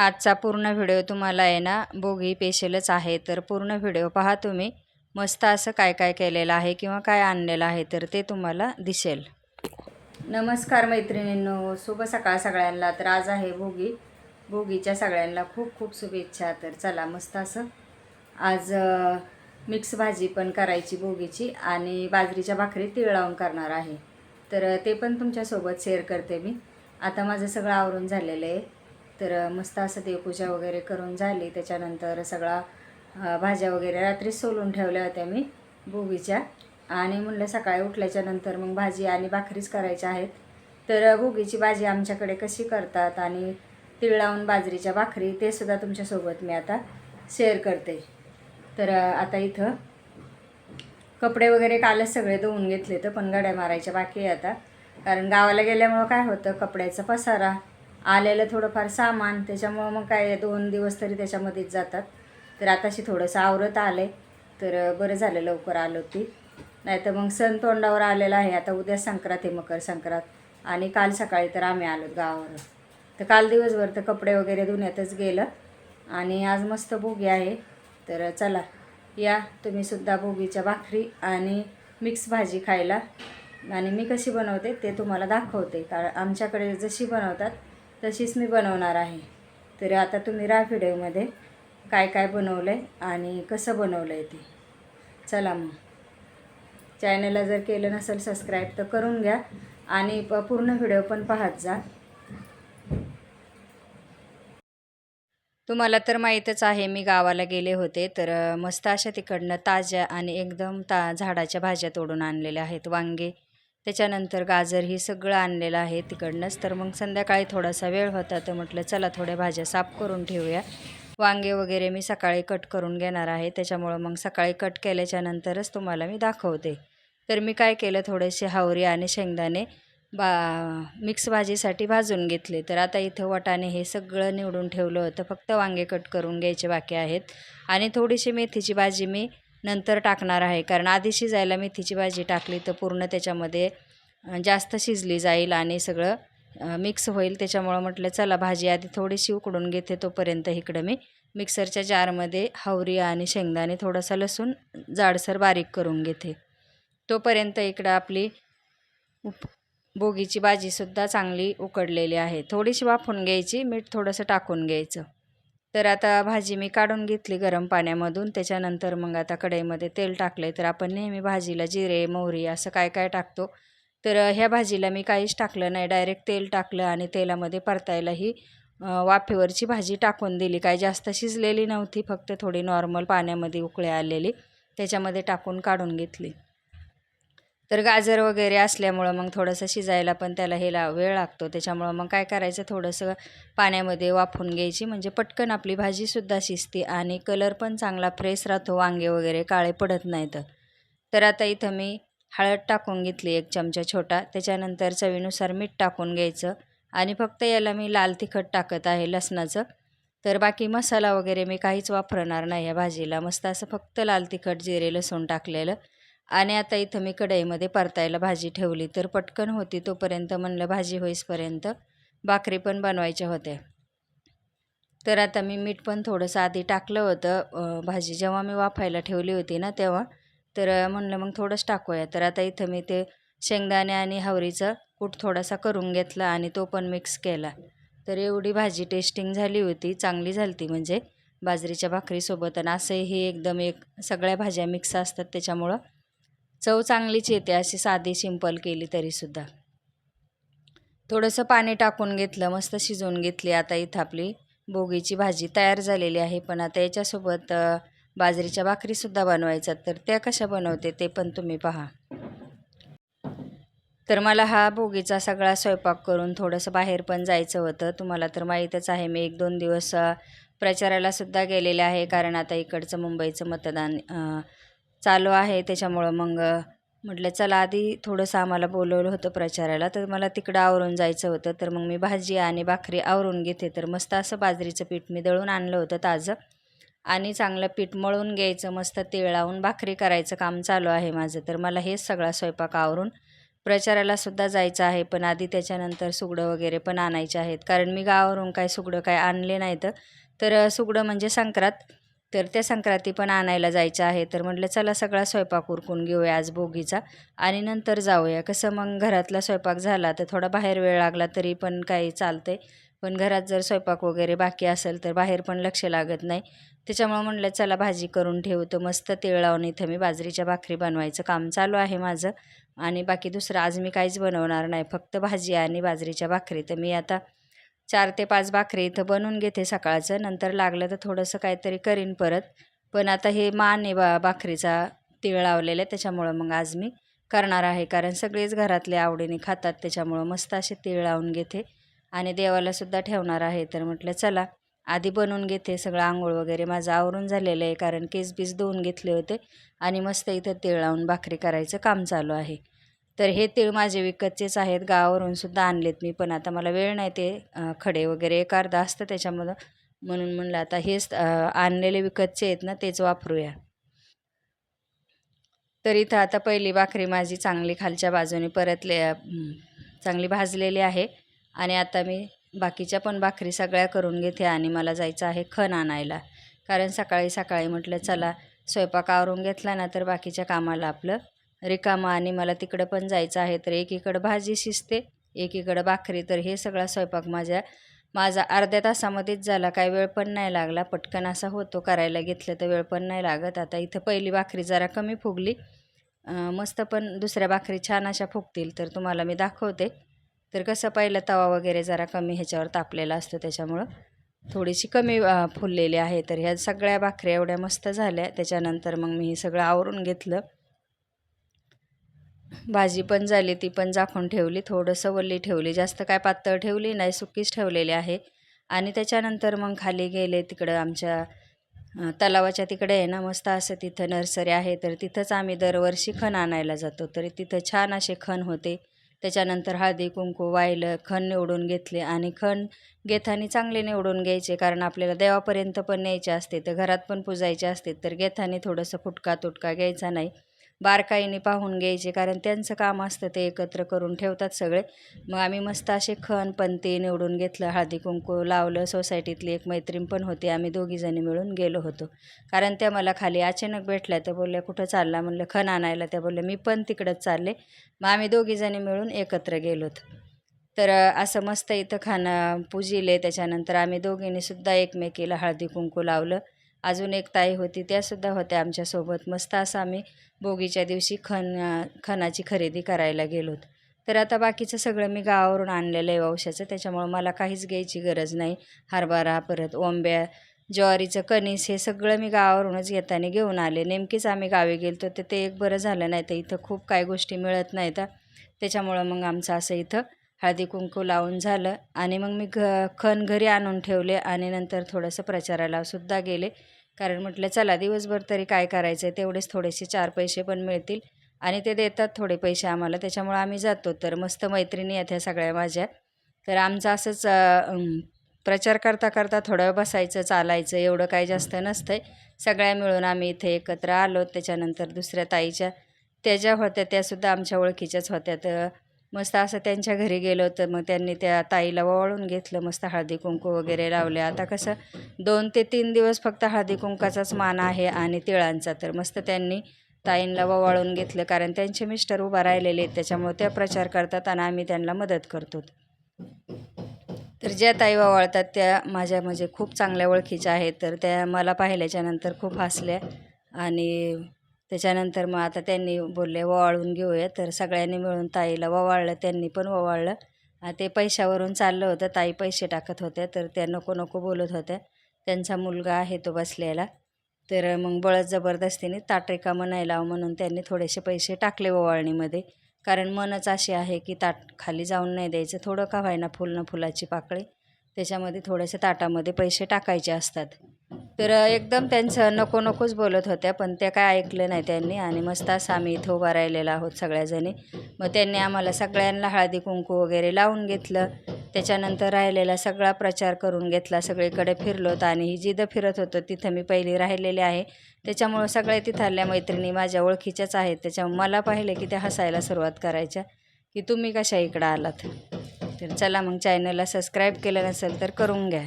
आजचा पूर्ण व्हिडिओ तुम्हाला आहे ना बोगी पेशलच आहे. तर पूर्ण व्हिडिओ पहा तुम्ही. मस्त असं काय काय केलेलं आहे किंवा काय आणलेलं आहे तर ते तुम्हाला दिसेल. नमस्कार मैत्रिणींनो शुभ सकाळ सगळ्यांना. तर आज आहे भोगी भोगीच्या सगळ्यांना खूप खूप शुभेच्छा. तर चला मस्त असं. आज मिक्स भाजी पण करायची भोगीची आणि बाजरीच्या भाकरी तीळ लावून करणार आहे. तर ते पण तुमच्यासोबत शेअर करते मी. आता माझं सगळं आवरून झालेलं आहे. तर मस्त असं देवपूजा वगैरे करून झाली. त्याच्यानंतर सगळा भाज्या वगैरे रात्री सोलून ठेवल्या होत्या मी भोगीच्या. आणि म्हणलं सकाळी उठल्याच्या नंतर मग भाजी आणि भाकरीच करायच्या आहेत. तर भोगीची भाजी आमच्याकडे कशी करतात आणि तीळ लावून बाजरीच्या भाकरी ते सुद्धा तुमच्यासोबत मी आता शेअर करते. तर आता इथं कपडे वगैरे कालच सगळे धुवून घेतले तर पण गड्या मारायच्या बाकी आहे आता. कारण गावाला गेल्यामुळं काय होतं कपड्याचा पसारा आलेलं थोडंफार सामान त्याच्यामुळं मग काय दोन दिवस तरी त्याच्यामध्येच जातात. तर आताशी थोडंसं आवरत आलं तर बरं झालं लवकर आलो ती नाही तर मग सण तोंडावर आलेला आहे. आता उद्या संक्रांत आहे मकर संक्रांत. आणि काल सकाळी तर आम्ही आलो गावावर तर काल दिवसभर तर कपडे वगैरे धुण्यातच गेलं. आणि आज मस्त भोगी आहे. तर चला या. तुम्ही सुद्धा भोगीच्या भाकरी आणि मिक्स भाजी खायला. आणि मी कशी बनवते ते तुम्हाला दाखवते. कारण आमच्याकडे जशी बनवतात तशीच मी बनवणार आहे. तर आता तुम्ही राहा व्हिडिओमध्ये काय काय बनवलं आहे आणि कसं बनवलं आहे ते. चला मग. चॅनलला जर केलं नसेल सबस्क्राईब तर करून घ्या आणि प पूर्ण व्हिडिओ पण पाहत जा. तुम्हाला तर माहीतच आहे मी गावाला गेले होते तर मस्त अशा तिकडनं ताज्या आणि एकदम ता झाडाच्या भाज्या तोडून आणलेल्या आहेत वांगे. त्याच्यानंतर गाजर ही सगळं आणलेलं आहे तिकडनंच. तर मग संध्याकाळी थोडासा वेळ होता तर म्हटलं चला थोड्या भाज्या साफ करून ठेवूया. वांगे वगैरे मी सकाळी कट करून घेणार आहे त्याच्यामुळं मग सकाळी कट केल्याच्यानंतरच तुम्हाला मी दाखवते. तर मी काय केलं थोडेसे हावरी आणि शेंगदाणे बा मिक्स भाजीसाठी भाजून घेतले. तर आता इथं वटाने हे सगळं निवडून ठेवलं होतं फक्त वांगे कट करून घ्यायचे बाकी आहेत. आणि थोडीशी मेथीची भाजी मी नंतर टाकणार आहे. कारण आधी शिजायला मेथीची भाजी टाकली तर पूर्ण त्याच्यामध्ये जास्त शिजली जाईल आणि सगळं मिक्स होईल. त्याच्यामुळं म्हटलं चला भाजी आधी थोडीशी उकडून घेते तोपर्यंत इकडं मी मिक्सरच्या जारमध्ये हावरी आणि शेंगदाणे थोडासा लसूण जाडसर बारीक करून घेते. तोपर्यंत इकडं आपली उप बोगीची भाजीसुद्धा चांगली उकडलेली आहे. थोडीशी वाफून घ्यायची मीठ थोडंसं टाकून घ्यायचं. तर आता भाजी मी काढून घेतली गरम पाण्यामधून. त्याच्यानंतर मग आता कढईमध्ये तेल टाकले तर आपण नेहमी भाजीला जिरे मोहरी असं काय काय टाकतो. तर ह्या भाजीला मी काहीच टाकलं नाही. डायरेक्ट तेल टाकलं आणि तेलामध्ये परतायलाही वाफेवरची भाजी टाकून दिली. काय जास्त शिजलेली नव्हती. फक्त थोडी नॉर्मल पाण्यामध्ये उकळे आलेली. त्याच्यामध्ये टाकून काढून घेतली. तर गाजर वगैरे असल्यामुळं मग थोडंसं शिजायला पण त्याला हे ला वेळ लागतो. त्याच्यामुळं मग काय करायचं? थोडंसं पाण्यामध्ये वाफून घ्यायची. म्हणजे पटकन आपली भाजीसुद्धा शिजते आणि कलर पण चांगला फ्रेश राहतो. वांगे वगैरे काळे पडत नाहीत. तर आता इथं मी हळद टाकून घेतली एक चमचा छोटा. त्याच्यानंतर चवीनुसार मीठ टाकून घ्यायचं. आणि फक्त याला मी लाल तिखट टाकत आहे लसणाचं. तर बाकी मसाला वगैरे मी काहीच वापरणार नाही या भाजीला. मस्त असं फक्त लाल तिखट जिरे लसूण टाकलेलं. आणि आता इथं मी कढईमध्ये परतायला भाजी ठेवली. तर पटकन होती तोपर्यंत म्हणलं भाजी होईसपर्यंत. भाकरी पण बनवायच्या होत्या. तर आता मी मीठ पण थोडंसं आधी टाकलं होतं. भाजी जेव्हा मी वाफायला ठेवली होती ना तेव्हा. तर म्हणलं मग थोडंच टाकूया. तर आता इथं मी ते शेंगदाणे आणि हावरीचं कूट थोडासा करून घेतला आणि तो पण मिक्स केला. तर एवढी भाजी टेस्टिंग झाली होती. चांगली झाली ती म्हणजे. बाजरीच्या भाकरीसोबत आणि असंही एकदम एक सगळ्या भाज्या मिक्स असतात त्याच्यामुळं. चव चांगलीच येते अशी साधी सिंपल केली तरीसुद्धा. थोडंसं पाणी टाकून घेतलं मस्त शिजवून घेतली. आता इथं आपली बोगीची भाजी तयार झालेली आहे. पण आता याच्यासोबत बाजरीच्या भाकरीसुद्धा बनवायच्यात. तर त्या कशा बनवते ते पण तुम्ही पहा. तर मला हा बोगीचा सगळा स्वयंपाक करून थोडंसं बाहेर पण जायचं होतं. तुम्हाला तर माहीतच आहे मी एक दोन दिवस प्रचारालासुद्धा गेलेले आहे. कारण आता इकडचं मुंबईचं मतदान चालू आहे त्याच्यामुळं मग म्हटलं चला आधी थोडंसं आम्हाला बोलवलं होतं प्रचाराला तर मला तिकडं आवरून जायचं होतं तर मग मी भाजी आणि भाकरी आवरून घेते तर मस्त असं बाजरीचं पीठ मी दळून आणलं होतं ताजं. आणि चांगलं पीठ मळून घ्यायचं मस्त तीळ लावून भाकरी करायचं काम चालू आहे माझं तर मला हेच सगळा स्वयंपाक आवरून प्रचाराला सुद्धा जायचं आहे पण आधी त्याच्यानंतर सुगडं वगैरे पण आणायचे आहेत कारण मी गावावरून काय सुगडं काय आणले नाहीत. तर सुगडं म्हणजे संक्रांत तर त्या संक्रांती पण आणायला जायचं आहे. तर म्हटलं चला सगळा स्वयंपाक उरकून घेऊया आज भोगीचा आणि नंतर जाऊया. कसं मग घरातला स्वयंपाक झाला तर थोडा बाहेर वेळ लागला तरी पण काही चालतंय. पण घरात जर स्वयंपाक वगैरे बाकी असेल तर बाहेर पण लक्ष लागत नाही. त्याच्यामुळं म्हटलं चला भाजी करून ठेवतो मस्त तेळ लावून इथं मी बाजरीच्या भाकरी बनवायचं काम चालू आहे माझं. आणि बाकी दुसरं आज मी काहीच बनवणार नाही फक्त भाजी आणि बाजरीच्या भाकरी. तर मी आता चार ते पाच भाकरी इथं बनवून घेते सकाळचं. नंतर लागलं तर थोडंसं काहीतरी करीन परत. पण आता हे मान आहे बा भाकरीचा तीळ लावलेलं आहे त्याच्यामुळं मग आज मी करणार आहे. कारण सगळेच घरातले आवडीने खातात त्याच्यामुळं मस्त असे तीळ लावून घेते. आणि देवालासुद्धा ठेवणार आहे. तर म्हटलं चला आधी बनवून घेते सगळं आंघोळ वगैरे. माझं आवरून झालेलं आहे कारण केस बीस धुवून घेतले होते. आणि मस्त इथं तीळ लावून भाकरी करायचं काम चालू आहे. तर हे तीळ माझे विकतचेच आहेत. गावावरून सुद्धा आणलेत मी पण आता मला वेळ नाही ते खडे वगैरे एक अर्धा असतं त्याच्यामुळं म्हणून म्हणलं आता हेच आणलेले विकतचे आहेत ना तेच वापरूया. तर इथं आता पहिली भाकरी माझी चांगली खालच्या बाजूने परतले चांगली भाजलेली आहे. आणि आता मी बाकीच्या पण भाकरी सगळ्या करून घेते आणि मला जायचं आहे खण आणायला. कारण सकाळी सकाळी म्हटलं चला स्वयंपाक आवरून घेतला ना तर बाकीच्या कामाला आपलं रिकामं आणि मला तिकडं पण जायचं आहे तर एकीकडं भाजी शिजते एकीकडं भाकरी. तर हे सगळा स्वयंपाक माझ्या माझा अर्ध्या तासामध्येच झाला. काय वेळ पण नाही लागला. पटकन असा होतो करायला घेतलं तर वेळ पण नाही लागत. आता इथं पहिली भाकरी जरा कमी फुगली. मस्त पण दुसऱ्या भाकरी छान अशा फुगतील. तर तुम्हाला मी दाखवते. तर कसं पहिलं तवा वगैरे जरा कमी ह्याच्यावर तापलेला असतो त्याच्यामुळं थोडीशी कमी फुललेली आहे. तर ह्या सगळ्या भाकऱ्या एवढ्या मस्त झाल्या. त्याच्यानंतर मग मी हे सगळं आवरून घेतलं. भाजी पण झाली ती पण झाकून ठेवली थोडंसं वल्ली ठेवली जास्त काय पातळ ठेवली नाही सुकीच ठेवलेली आहे. आणि त्याच्यानंतर मग खाली गेले तिकडं आमच्या तलावाच्या तिकडे आहे ना मस्त असं तिथं नर्सरी आहे तर तिथंच आम्ही दरवर्षी खण आणायला जातो. तरी तिथं छान असे खण होते. त्याच्यानंतर हळदी कुंकू वाहिलं खण निवडून घेतले आणि खण घेतानी चांगले निवडून घ्यायचे कारण आपल्याला देवापर्यंत पण न्यायचे असते तर घरात पण पुजायचे असते तर घेतानी थोडंसं फुटका तुटका घ्यायचा नाही. बारकाईने पाहून घ्यायचे कारण त्यांचं काम असतं ते एकत्र करून ठेवतात सगळे. मग आम्ही मस्त असे खण पंती निवडून घेतलं हळदी कुंकू लावलं. सोसायटीतली एक मैत्रीण पण होती आम्ही दोघीजणी मिळून गेलो होतो. कारण त्या मला खाली अचानक भेटल्या तर बोलल्या कुठं चालला? म्हणलं खण आणायला. त्या बोलल्या मी पण तिकडंच चालले. मग आम्ही दोघीजणी मिळून एकत्र गेलोत. तर असं मस्त इथं खाणं पुजिले. त्याच्यानंतर आम्ही दोघींनी सुद्धा एकमेकीला हळदी कुंकू लावलं. अजून एक ताई होती त्यासुद्धा होत्या आमच्यासोबत. मस्त असं आम्ही बोगीच्या दिवशी खण खणाची खरेदी करायला गेलोत तर आता बाकीचं सगळं मी गावावरून आणलेलं आहे वंशाचं त्याच्यामुळं मला काहीच घ्यायची गरज नाही. हरभरा परत ओंब्या ज्वारीचं कणीस हे सगळं मी गावावरूनच येताना घेऊन आले. नेमकीच आम्ही गावी गेलो तर ते एक बरं झालं नाही तर इथं खूप काही गोष्टी मिळत नाहीत. तर त्याच्यामुळं मग आमचं असं इथं हळदी कुंकू लावून झालं आणि मग मी घ खण घरी आणून ठेवले आणि नंतर थोडंसं प्रचाराला सुद्धा गेले. कारण म्हटलं चला दिवसभर तरी काय करायचं आहे तेवढेच थोडेसे चार पैसे पण मिळतील आणि ते देतात थोडे पैसे आम्हाला. त्याच्यामुळं आम्ही जातो. तर मस्त मैत्रिणी आहेत ह्या सगळ्या माझ्या. तर आमचं असंच प्रचार करता करता थोडं वेळ बसायचं चालायचं एवढं काही जास्त नसतंय. सगळ्या मिळून आम्ही इथे एकत्र आलो. त्याच्यानंतर दुसऱ्या ताईच्या त्याच्या होत्या त्यासुद्धा आमच्या ओळखीच्याच होत्या. तर मस्त असं त्यांच्या घरी गेलो तर मग त्यांनी त्या ताईला ओवाळून घेतलं मस्त हळदी कुंकू वगैरे लावले. आता कसं दोन ते तीन दिवस फक्त हळदी कुंकाचाच मान आहे आणि तिळांचा. तर मस्त त्यांनी ताईंला ववाळून घेतलं कारण त्यांचे मिस्टर उभा राहिलेले आहेत. त्याच्यामुळे त्या प्रचार करतात आणि आम्ही त्यांना मदत करतो. तर ज्या ताई ववाळतात त्या माझ्या म्हणजे खूप चांगल्या ओळखीच्या आहेत. तर त्या मला पाहिल्याच्यानंतर खूप हसल्या आणि त्याच्यानंतर मग आता त्यांनी बोलले ओवाळून घेऊया. तर सगळ्यांनी मिळून ताईला ओवाळलं त्यांनी पण ओवाळलं ते पैशावरून चाललं होतं ताई पैसे टाकत होत्या तर त्या नको नको बोलत होत्या. त्यांचा मुलगा आहे तो बसलेला. तर मग बळच जबरदस्तीने ताट रिकामं नाही लाव म्हणून त्यांनी थोडेसे पैसे टाकले ओवाळणीमध्ये कारण मनच अशी आहे की ताट खाली जाऊन नाही द्यायचं थोडं का व्हायना फुल फुलाची पाकळी. त्याच्यामध्ये थोडेसे ताटामध्ये पैसे टाकायचे असतात. तर एकदम त्यांचं नको नकोच बोलत होत्या पण त्या काय ऐकलं नाही त्यांनी आणि मस्त असं आम्ही इथं उभा राहिलेला आहोत सगळ्याजणी. मग त्यांनी आम्हाला सगळ्यांना हळदी कुंकू वगैरे लावून घेतलं. त्याच्यानंतर राहिलेला सगळा प्रचार करून घेतला. सगळीकडे फिरलोत आणि ही जिथं फिरत होतं तिथं मी पहिली राहिलेली आहे. त्याच्यामुळं सगळ्या तिथल्या मैत्रिणी माझ्या ओळखीच्याच आहेत. त्याच्यामुळे मला पाहिलं की त्या हसायला सुरुवात करायच्या की तुम्ही कशा इकडं आलात? तर चला मग चॅनलला सबस्क्राईब केलं नसेल तर करून घ्या.